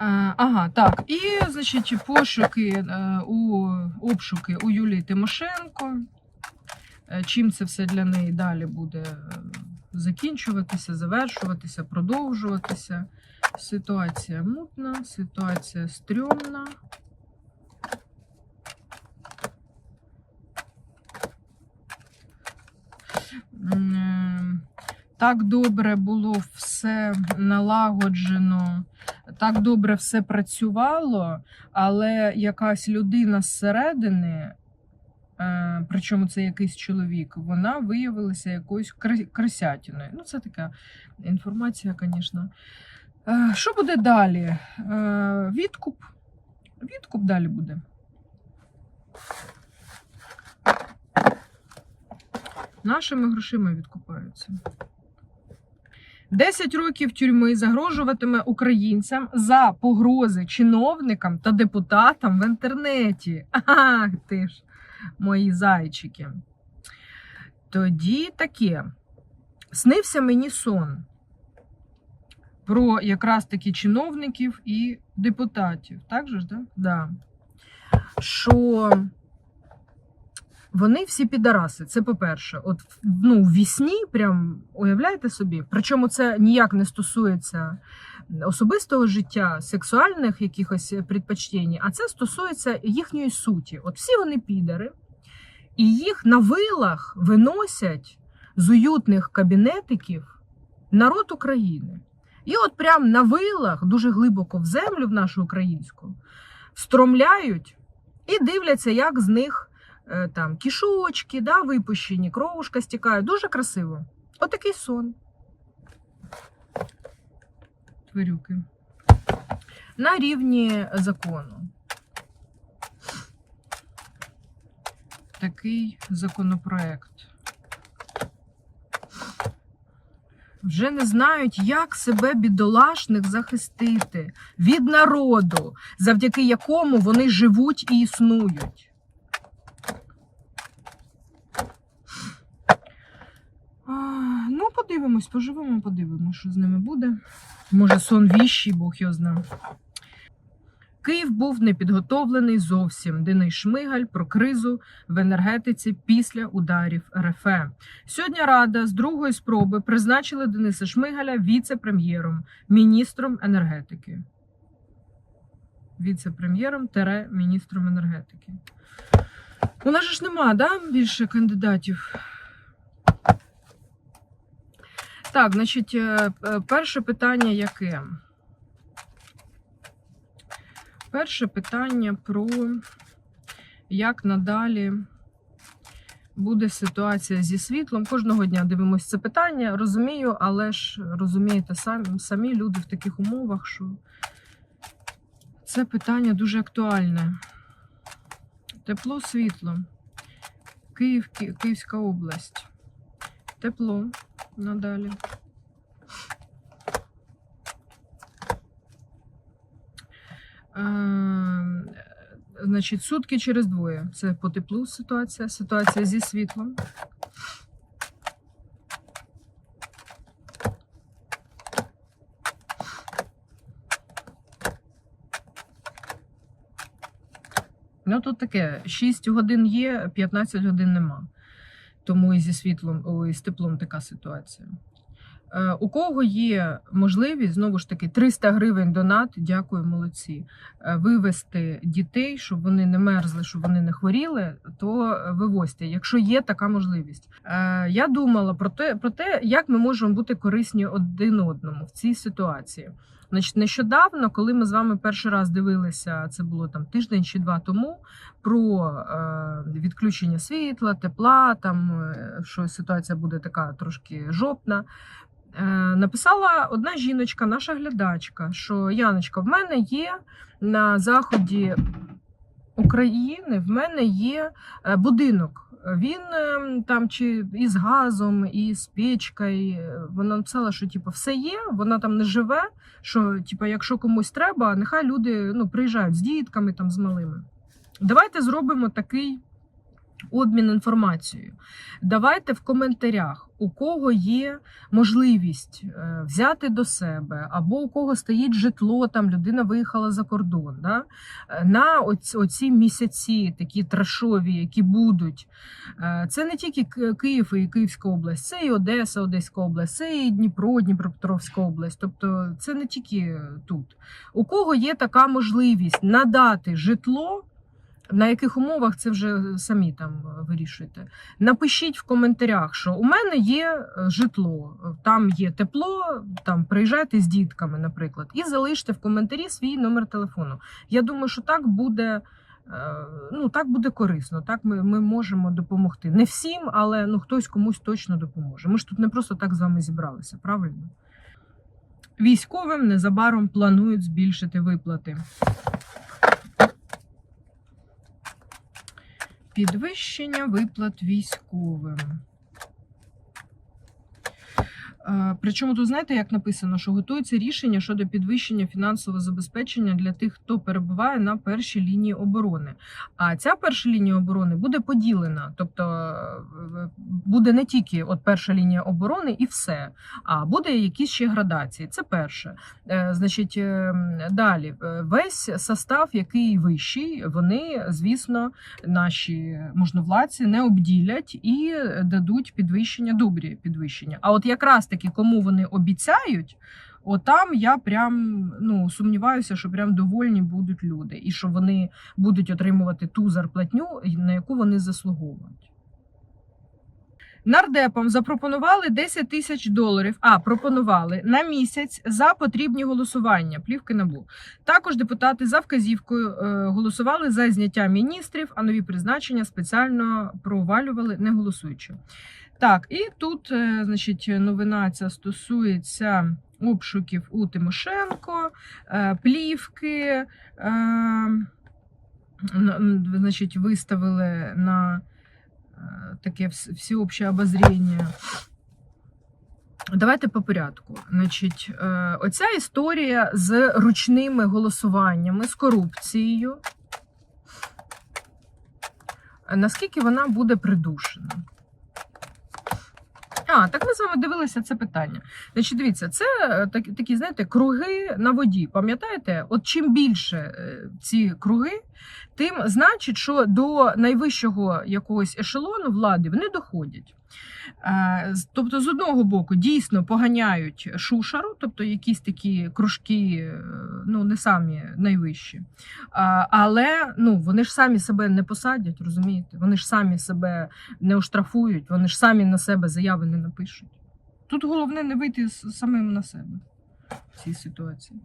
Е, Ага, так. І, значить, пошуки е, у обшуки у Юлії Тимошенко. Е, Чим це все для неї далі буде закінчуватися, завершуватися, продовжуватися. Ситуація мутна, ситуація стрьомна. Так добре було все налагоджено, так добре все працювало, але якась людина зсередини, е, причому це якийсь чоловік, вона виявилася якоюсь кри- крисятіною. Ну, це така інформація, звісно. Е, Що буде далі? Е, Відкуп. Відкуп далі буде. Нашими грошима відкупаються. 10 років тюрми загрожуватиме українцям за погрози чиновникам та депутатам в інтернеті. Ах, ти ж, мої зайчики. Тоді таке. Снився мені сон про якраз таки чиновників і депутатів. Так же ж, да? Да. Що вони всі підараси. Це по-перше, от ну, в вісні, прям уявляєте собі. Причому це ніяк не стосується особистого життя, сексуальних якихось предпочтень, а це стосується їхньої суті. От всі вони підари, і їх на вилах виносять з уютних кабінетиків народ України. І от прям на вилах, дуже глибоко в землю в нашу українську, встромляють і дивляться, як з них там кішочки, да, випущені, кровушка стікає. Дуже красиво. Отакий сон. Тварюки. На рівні закону. Такий законопроект. Вже не знають, як себе бідолашних захистити від народу, завдяки якому вони живуть і існують. А, ну, подивимось, поживемо, подивимось, що з ними буде. Може, сон віщий, Бог його знав. Київ був непідготовлений зовсім. Денис Шмигаль про кризу в енергетиці після ударів РФ. Сьогодні Рада з другої спроби призначила Дениса Шмигаля віце-прем'єром, міністром енергетики. Віце-прем'єром тере міністром енергетики. У нас ж нема, да, більше кандидатів. Так, значить, е, е, перше питання яке? Перше питання про як надалі буде ситуація зі світлом. Кожного дня дивимося це питання. Розумію, але ж розумієте, самі, самі люди в таких умовах, що це питання дуже актуальне. Тепло, світло. Київ, Київська область. Тепло надалі. Е, Значить, сутки через двоє. Це по теплу ситуація, ситуація зі світлом. Ну, тут таке: 6 годин є, 15 годин нема. Тому і зі світлом, ой, з теплом така ситуація. Е, У кого є можливість, знову ж таки, 300 гривень донат, дякую, молодці, е, вивезти дітей, щоб вони не мерзли, щоб вони не хворіли, то вивозьте, якщо є така можливість. Е, Я думала про те, про те, як ми можемо бути корисні один одному в цій ситуації. Значить, нещодавно, коли ми з вами перший раз дивилися, це було там тиждень чи два тому, про е, відключення світла, тепла, там е, що ситуація буде така трошки жопна. Е, написала одна жіночка, наша глядачка, що Яночка, в мене є на заході України, в мене є е, будинок. Він е, там чи із газом, і з печкою. Вона написала, що типу, все є, вона там не живе. Що, типу, якщо комусь треба, нехай люди ну, приїжджають з дітками, там, з малими. Давайте зробимо такий обмін інформацією. Давайте в коментарях, у кого є можливість е, взяти до себе, або у кого стоїть житло, там людина виїхала за кордон. Да? Е, На оці, місяці, такі трешові, які будуть. Е, Це не тільки Київ і Київська область, це і Одеса, Одеська область, це і Дніпро, Дніпропетровська область. Тобто це не тільки тут. У кого є така можливість надати житло. На яких умовах це вже самі там вирішуєте. Напишіть в коментарях, що у мене є е, житло, там є тепло, там приїжджайте з дітками, наприклад, і залиште в коментарі свій номер телефону. Я думаю, що так буде. е, Ну, так буде корисно, так ми, ми можемо допомогти. Не всім, але ну, хтось комусь точно допоможе. Ми ж тут не просто так з вами зібралися, правильно? Військовим незабаром планують збільшити виплати. Підвищення виплат військовим. Е, Причому тут знаєте, як написано, що готується рішення щодо підвищення фінансового забезпечення для тих, хто перебуває на першій лінії оборони. А ця перша лінія оборони буде поділена, тобто е, буде не тільки от перша лінія оборони і все, а буде якісь ще градації. Це перше. Е, Значить, е, далі весь состав, який вищий, вони, звісно, наші можновладці не обділять і дадуть підвищення, добрі підвищення. А от якраз таки, кому вони обіцяють, отам я прям ну сумніваюся, що прям довольні будуть люди, і що вони будуть отримувати ту зарплатню, на яку вони заслуговують. Нардепам запропонували 10 тисяч доларів. А пропонували на місяць за потрібні голосування. Плівки набу. Також депутати за вказівкою е, голосували за зняття міністрів, а нові призначення спеціально провалювали, не голосуючи. Так, і тут, е, значить, новина ця стосується обшуків у Тимошенко, е, плівки. е, Значить, виставили на таке вс- всеобще обозріння. Давайте по порядку. Значить, оця історія з ручними голосуваннями, з корупцією. Наскільки вона буде придушена? А, так ми з вами дивилися це питання. Значить, дивіться, це е, так, такі, знаєте, круги на воді. Пам'ятаєте? От чим більше е, ці круги, тим значить, що до найвищого якогось ешелону влади вони доходять. Е, Тобто, з одного боку, дійсно поганяють шушару, тобто якісь такі кружки, е, ну не самі найвищі. Але ну, вони ж самі себе не посадять, розумієте? Вони ж самі себе не оштрафують, вони ж самі на себе заяви не напишуть. Тут головне не вийти самим на себе в цій ситуації.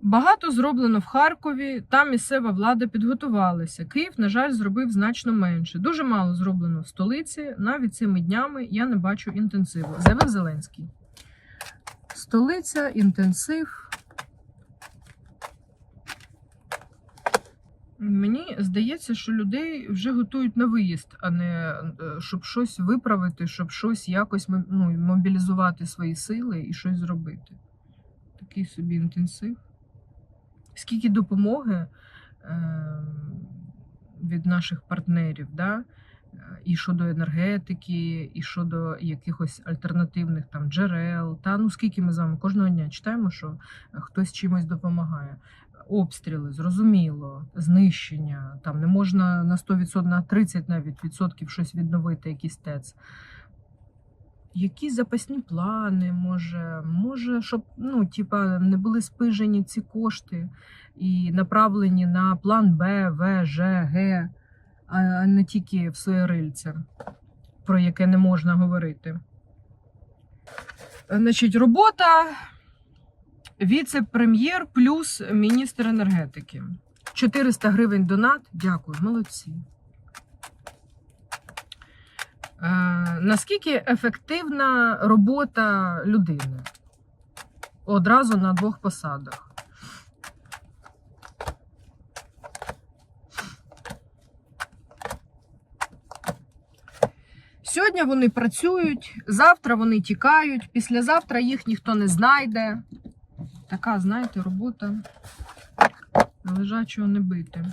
Багато зроблено в Харкові, там місцева влада підготувалася. Київ, на жаль, зробив значно менше. Дуже мало зроблено в столиці. Навіть цими днями я не бачу інтенсиву. Заявив Зеленський. Столиця, інтенсив. Мені здається, що людей вже готують на виїзд, а не е, щоб щось виправити, щоб щось якось ну, мобілізувати свої сили і щось зробити. Такий собі інтенсив. Скільки допомоги е, від наших партнерів, да? І щодо енергетики, і щодо якихось альтернативних там джерел. Та ну скільки ми з вами кожного дня читаємо, що хтось чимось допомагає. Обстріли, зрозуміло, знищення. Там не можна на 100%, на 30 навіть відсотків щось відновити, якийсь ТЕЦ. Які запасні плани, може, може, щоб ну, типа, не були спижені ці кошти і направлені на план Б, В, Ж, Г, а не тільки в своє рильце, про яке не можна говорити. Значить, робота віце-прем'єр плюс міністр енергетики. 400 гривень донат. Дякую, молодці. Е, наскільки ефективна робота людини? Одразу на двох посадах. Сьогодні вони працюють, завтра вони тікають, післязавтра їх ніхто не знайде. Така, знаєте, робота лежачого не бити.